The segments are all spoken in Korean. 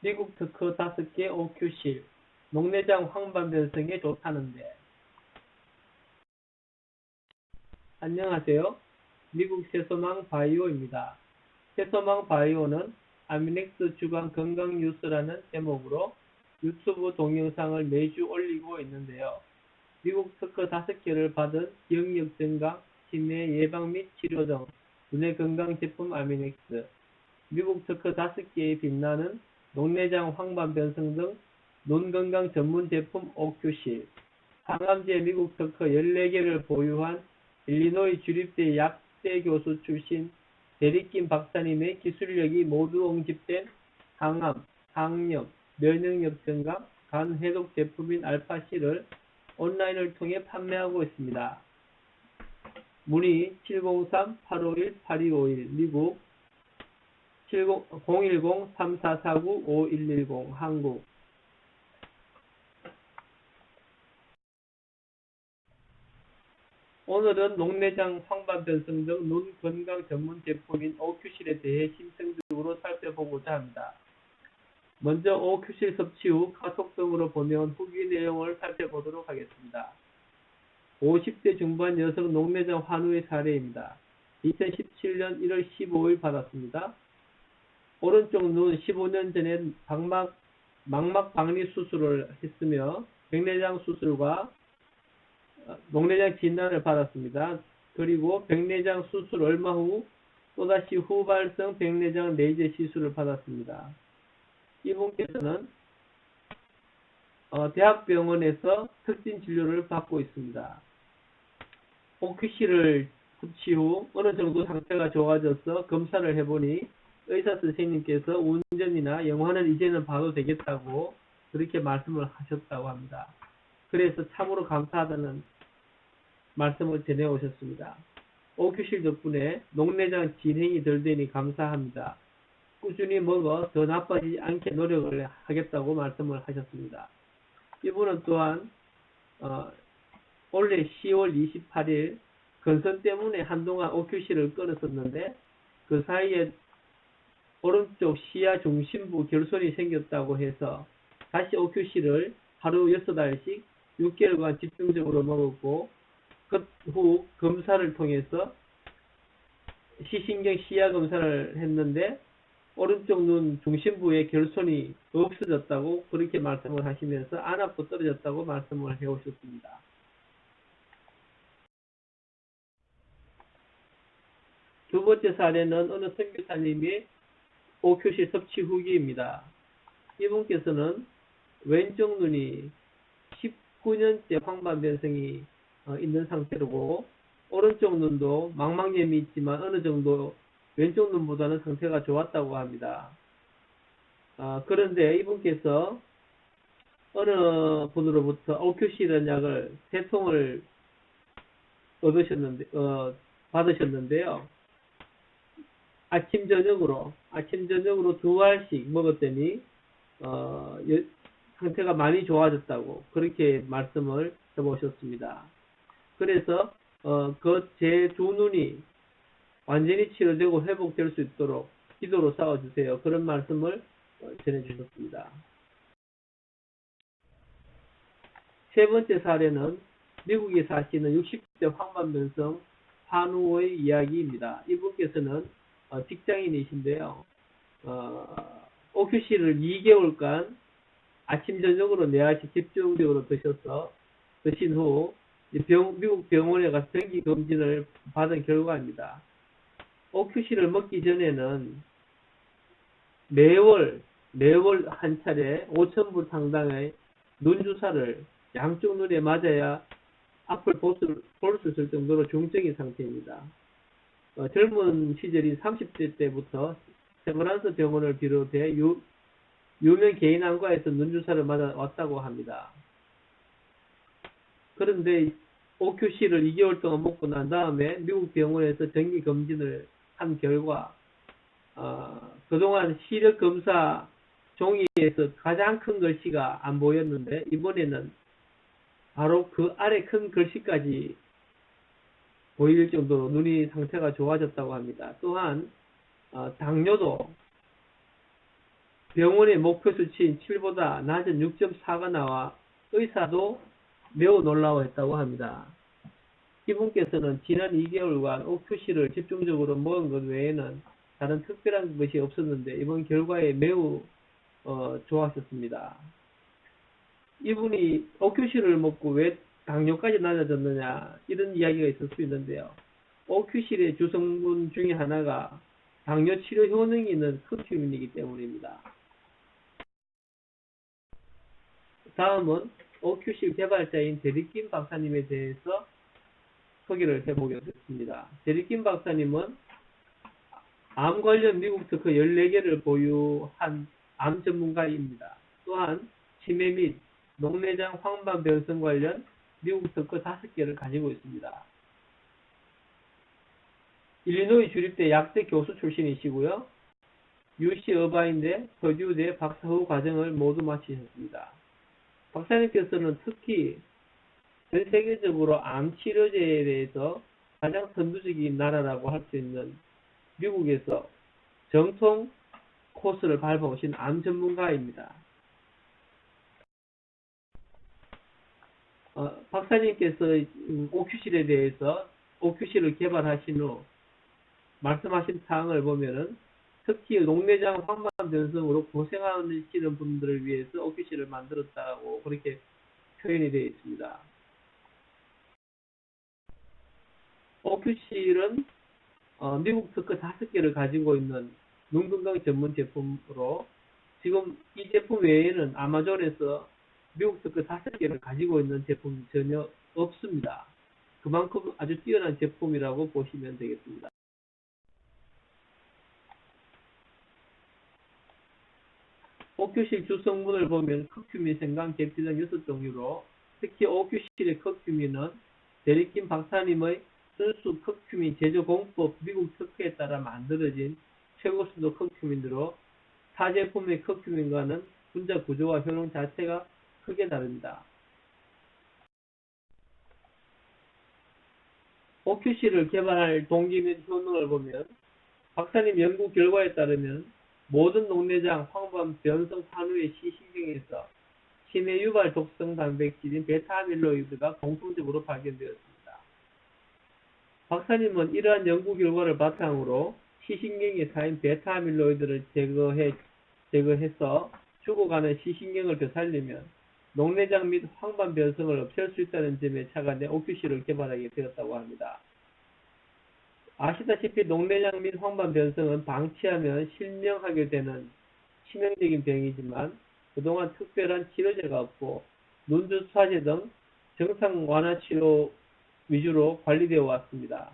미국 특허 5개 OQ실, 녹내장 황반 변성에 좋다는데. 안녕하세요. 미국 세소망 바이오입니다. 세소망 바이오는 아미넥스 주간 건강 뉴스라는 제목으로 유튜브 동영상을 매주 올리고 있는데요. 미국 특허 5개를 받은 기억력 증강, 치매 예방 및 치료 등 눈의 건강 제품 아미넥스, 미국 특허 5개에 빛나는 녹내장 황반 변성 등 눈 건강 전문 제품 오큐실, 항암제 미국 특허 14개를 보유한 일리노이 주립대 약대 교수 출신 대리킴 박사님의 기술력이 모두 응집된 항암, 항염, 면역력 증강, 간 해독 제품인 알파실을 온라인을 통해 판매하고 있습니다. 문의 703-851-8251 미국 010-3449-5110 한국 오늘은 녹내장 황반변성 등 눈 건강 전문 제품인 오큐실에 대해 심층적으로 살펴보고자 합니다. 먼저 오큐실 섭취 후 카톡 등으로 보내온 후기 내용을 살펴보도록 하겠습니다. 50대 중반 여성 녹내장 환우의 사례입니다. 2017년 1월 15일 받았습니다. 오른쪽 눈 15년 전에 방막, 망막 박리 수술을 했으며 백내장 수술과 어, 녹내장 진단을 받았습니다. 그리고 백내장 수술 얼마 후 또다시 후발성 백내장 레이저 시술을 받았습니다. 이분께서는 어, 대학병원에서 특진 진료를 받고 있습니다. 오큐시를 섭취 후 어느 정도 상태가 좋아져서 검사를 해보니 의사 선생님께서 운전이나 영화는 이제는 봐도 되겠다고 그렇게 말씀을 하셨다고 합니다. 그래서 참으로 감사하다는 말씀을 전해오셨습니다. 오큐실 덕분에 녹내장 진행이 덜 되니 감사합니다. 꾸준히 먹어 더 나빠지지 않게 노력을 하겠다고 말씀을 하셨습니다. 이분은 또한 어, 올해 10월 28일 건선 때문에 한동안 오큐실을 끊었었는데 그 사이에 오른쪽 시야 중심부 결손이 생겼다고 해서 다시 오큐실을 하루 6알씩 6개월간 집중적으로 먹었고 그 후 검사를 통해서 시신경 시야 검사를 했는데 오른쪽 눈 중심부에 결손이 없어졌다고 그렇게 말씀을 하시면서 안 아프고 떨어졌다고 말씀을 해오셨습니다. 두 번째 사례는 어느 선교사님이 오큐시 섭취 후기입니다. 이분께서는 왼쪽 눈이 19년째 황반 변성이 어, 있는 상태로 오른쪽 눈도 망망염이 있지만 어느 정도 왼쪽 눈보다는 상태가 좋았다고 합니다. 아, 그런데 이분께서 어느 분으로부터 오큐시라는 약을 세 통을 얻으셨는데, 어, 받으셨는데요. 아침 저녁으로 아침 저녁으로 두 알씩 먹었더니 어, 상태가 많이 좋아졌다고 그렇게 말씀을 해보셨습니다. 그래서 어, 그제 두 눈이 완전히 치료되고 회복될 수 있도록 기도로 싸워주세요. 그런 말씀을 전해주셨습니다. 세 번째 사례는 미국에 사시는 60대 황반변성 한우의 이야기입니다. 이분께서는 어, 직장인이신데요. 어, 오큐시를 2개월간 아침 저녁으로 4알씩 집중적으로 드셔서 드신 후 병, 미국 병원에 가서 정기 검진을 받은 결과입니다. 오큐시를 먹기 전에는 매월 매월 한 차례 5천불 상당의 눈 주사를 양쪽 눈에 맞아야 앞을 볼 수 있을 정도로 중증인 상태입니다. 어, 젊은 시절인 30대 때부터 세브란스 병원을 비롯해 유, 유명 개인 안과에서 눈주사를 맞아 왔다고 합니다. 그런데 OQC를 2개월 동안 먹고 난 다음에 미국 병원에서 정기 검진을 한 결과 어, 그동안 시력 검사 종이에서 가장 큰 글씨가 안 보였는데 이번에는 바로 그 아래 큰 글씨까지 보일 정도로 눈이 상태가 좋아졌다고 합니다. 또한 어, 당뇨도 병원의 목표 수치인 7보다 낮은 6.4가 나와 의사도 매우 놀라워했다고 합니다. 이분께서는 지난 2개월간 OQC를 집중적으로 먹은 것 외에는 다른 특별한 것이 없었는데 이번 결과에 매우 어, 좋아하셨습니다. 이분이 OQC를 먹고 왜 당뇨까지 낮아졌느냐 이런 이야기가 있을 수 있는데요. OQC의 주성분 중에 하나가 당뇨 치료 효능이 있는 커큐민이기 때문입니다. 다음은 OQC 개발자인 데리킨 박사님에 대해서 소개를 해보겠습니다. 데리킨 박사님은 암 관련 미국 특허 14개를 보유한 암 전문가입니다. 또한 치매 및 녹내장 황반 변성 관련 미국 특허 5개를 가지고 있습니다. 일리노이 주립대 약대 교수 출신이시고요. UC 어바인대 퍼듀대 박사후 과정을 모두 마치셨습니다. 박사님께서는 특히 전 세계적으로 암 치료제에 대해서 가장 선두적인 나라라고 할 수 있는 미국에서 정통 코스를 밟아오신 암 전문가입니다. 어, 박사님께서 OQC에 대해서 OQC를 개발하신 후 말씀하신 사항을 보면은 특히 녹내장 황반 변성으로 고생하시는 분들을 위해서 OQC를 만들었다고 그렇게 표현이 되어 있습니다. OQC는 어, 미국 특허 다섯 개를 가지고 있는 눈 건강 전문 제품으로 지금 이 제품 외에는 아마존에서 미국 특허 다섯 개를 가지고 있는 제품이 전혀 없습니다. 그만큼 아주 뛰어난 제품이라고 보시면 되겠습니다. OQC 주성분을 보면 커큐민, 생강, 계피 등 여섯 종류로 특히 OQC의 커큐민은 데리킨 박사님의 순수 커큐민 제조 공법 미국 특허에 따라 만들어진 최고 순도 커큐민으로 타 제품의 커큐민과는 분자 구조와 효능 자체가 크게 다릅니다. OQC를 개발할 동기 및 효능을 보면 박사님 연구 결과에 따르면 모든 녹내장, 황반, 변성 산후의 시신경에서 치매 유발 독성 단백질인 베타 아밀로이드가 공통적으로 발견되었습니다. 박사님은 이러한 연구 결과를 바탕으로 시신경에 쌓인 베타 아밀로이드를 제거해, 제거해서 죽어가는 시신경을 되살리면 녹내장 및 황반 변성을 없앨 수 있다는 점에 착안해 OQC를 개발하게 되었다고 합니다. 아시다시피 녹내장 및 황반 변성은 방치하면 실명하게 되는 치명적인 병이지만 그동안 특별한 치료제가 없고 눈주사제 등 정상 완화 치료 위주로 관리되어 왔습니다.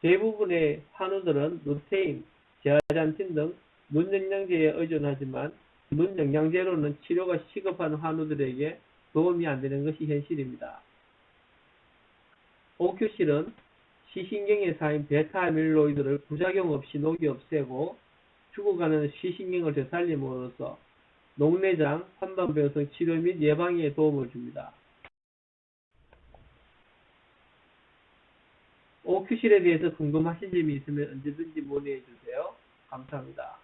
대부분의 환우들은 루테인, 제아잔틴 등 눈영양제에 의존하지만 눈영양제로는 치료가 시급한 환우들에게 도움이 안 되는 것이 현실입니다. OQC는 시신경에 쌓인 베타 아밀로이드를 부작용 없이 녹이 없애고 죽어가는 시신경을 되살림으로써 녹내장, 환반변성 치료 및 예방에 도움을 줍니다. OQC에 대해서 궁금하신 점이 있으면 언제든지 문의해 주세요. 감사합니다.